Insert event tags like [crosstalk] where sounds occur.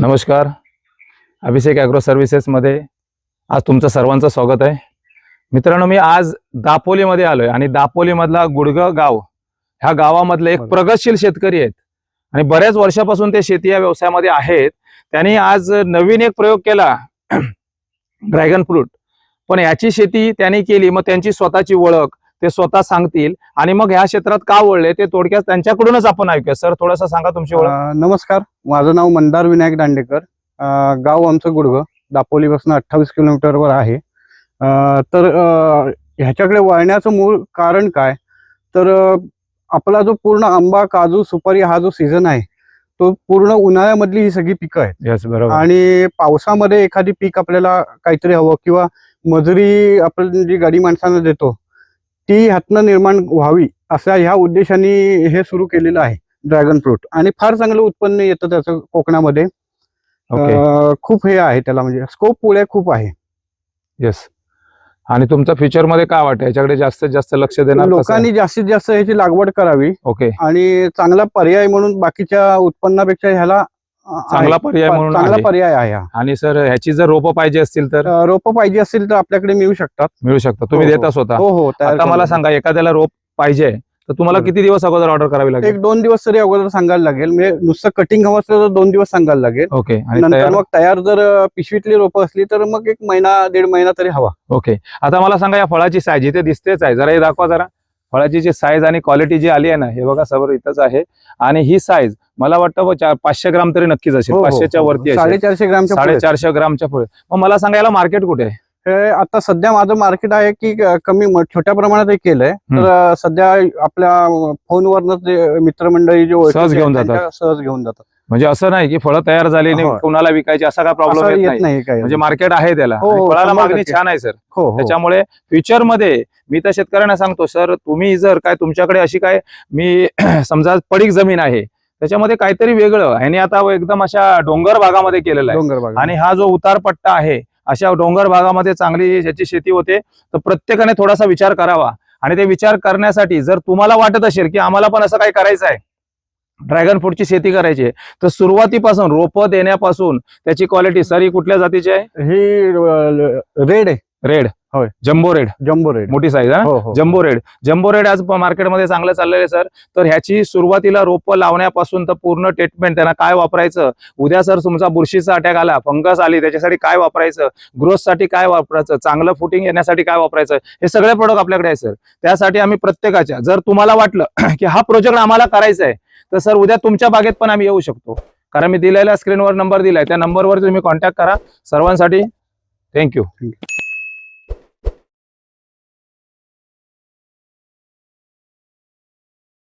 नमस्कार. अभिषेक ॲग्रो सर्व्हिसेसमध्ये आज तुमचं सर्वांचं स्वागत आहे. मित्रांनो मी आज दापोलीमध्ये आलोय आणि दापोलीमधला गुडगाव गाव ह्या गावामधले एक. प्रगतशील शेतकरी आहेत. आणि बऱ्याच वर्षापासून ते शेती या व्यवसायामध्ये आहेत. त्यांनी आज नवीन एक प्रयोग केला. [clears throat] ड्रॅगन फ्रूट पण याची शेती त्यांनी केली. मग त्यांची स्वतःची ओळख ते स्वतः सांगतील. आणि मग ह्या क्षेत्रात का वळले ते थोडक्यात त्यांच्याकडूनच आपण ऐकूया. सर थोडंसं सांगा तुमची ओळख. नमस्कार. माझं नाव मंदार विनायक दांडेकर. गाव आमचं गुडघं दापोलीपासून अठ्ठावीस किलोमीटरवर आहे. तर ह्याच्याकडे वळण्याचं मूळ कारण काय? तर आपला जो पूर्ण आंबा काजू सुपारी हा जो सीझन आहे तो पूर्ण उन्हाळ्यामधली ही सगळी पिकं आहेत. आणि पावसामध्ये एखादी पीक आपल्याला काहीतरी हवं किंवा मजुरी आपण जी गाडी माणसांना देतो ती ह्यातनं निर्माण व्हावी अशा ह्या उद्देशाने हे सुरू केलेलं आहे ड्रॅगन फ्रूट आणि फार चांगलं उत्पन्न येतं त्याचं कोकणामध्ये. खूप हे आहे त्याला म्हणजे स्कोप पुढे खूप आहे. येस आणि तुमचं फ्युचरमध्ये काय वाटतं? याच्याकडे जास्तीत जास्त लक्ष देणार? लोकांनी जास्तीत जास्त ह्याची लागवड करावी. ओके आणि चांगला पर्याय म्हणून बाकीच्या उत्पन्नापेक्षा ह्याला चांगला. पर्याय म्हणून चांगला आहे. पर्याय आहे हा. आणि सर ह्याची जर रोपं पाहिजे असतील तर? अं, रोपं पाहिजे असतील तर आपल्याकडे मिळू शकतात. मिळू शकतं तुम्ही हो, देता स्वतः? हो हो तयार आता मला करून. सांगा एखाद्याला रोप पाहिजे तर तुम्हाला. किती दिवस अगोदर ऑर्डर करावी लागेल? एक दोन दिवस तरी अगोदर सांगायला लागेल. म्हणजे नुसतं कटिंग हवं असलं तर दोन दिवस सांगायला लागेल. ओके आणि नंतर तयार मग तयार जर अं, पिशवीतली रोपं असली तर मग एक महिना दीड महिना तरी हवा. ओके. आता मला सांगा या फळाची साईज इथे दिसतेच आहे. जरा हे दाखवा जरा. फळाची जी साईज आणि क्वालिटी जी आली आहे ना हे बघा समोर इथंच आहे आणि ही साईज मला वाटतं चार- पाचशे ग्राम तरी नक्कीच असेल हो, हो, पाचशेच्या हो. वरती साडेचारशे ग्रामच्या पुढे. साडेचारशे ग्रामच्या पुढे मग मला सांगा याला मार्केट कुठे आहे हे आता सध्या माझं मार्केट आहे की कमी छोट्या प्रमाणात हे केलंय. तर सध्या आपल्या फोनवरनं मित्रमंडळी जे सहज घेऊन जातात. सहज घेऊन जातात म्हणजे असं नाही की फळं तयार झाली नाही. कुणाला विकायची असा काय प्रॉब्लेम येत नाही. म्हणजे मार्केट आहे त्याला. हो, आणि फळाला मागणी. छान आहे सर हो हो. त्याच्यामुळे फ्युचरमध्ये मी तर शेतकऱ्यांना सांगतो सर तुम्ही जर काय तुमच्याकडे अशी काय मी [clears throat] समजा पडीक जमीन आहे त्याच्यामध्ये काहीतरी वेगळं. ह्याने आता एकदम अशा डोंगर भागामध्ये केलेलं आहे. आणि हा जो उतार पट्टा आहे अशा डोंगर भागामध्ये चांगली ज्याची शेती होते तर प्रत्येकाने थोडासा विचार करावा. आणि ते विचार करण्यासाठी जर तुम्हाला वाटत असेल की आम्हाला पण असं काही करायचं आहे ड्रॅगन फ्रूटची शेती करायची आहे. तर सुरुवातीपासून रोपं देण्यापासून त्याची क्वालिटी सर ही कुठल्या जातीची आहे? ही रेड आहे. रेड होय. जम्बो रेड जम्बो रेड मोठी साईज हो? हो जम्बो रेड जम्बो रेड आज मार्केटमध्ये चांगलं चाललेलं आहे सर. तर ह्याची सुरुवातीला रोपं लावण्यापासून तर पूर्ण ट्रीटमेंट त्यांना काय वापरायचं? उद्या सर तुमचा बुरशीचा अटॅक आला फंगस आली त्याच्यासाठी काय वापरायचं? ग्रोथसाठी काय वापरायचं? चांगलं फुटिंग येण्यासाठी काय वापरायचं? हे सगळे प्रोडक्ट आपल्याकडे आहे सर. त्यासाठी आम्ही प्रत्येकाच्या जर तुम्हाला वाटलं [clears throat] की हा प्रोजेक्ट आम्हाला करायचा आहे तर सर उद्या तुमच्या बागेत पण आम्ही येऊ शकतो. कारण मी दिलेल्या स्क्रीनवर नंबर दिलाय. त्या नंबरवर तुम्ही कॉन्टॅक्ट करा. सर्वांसाठी थँक्यू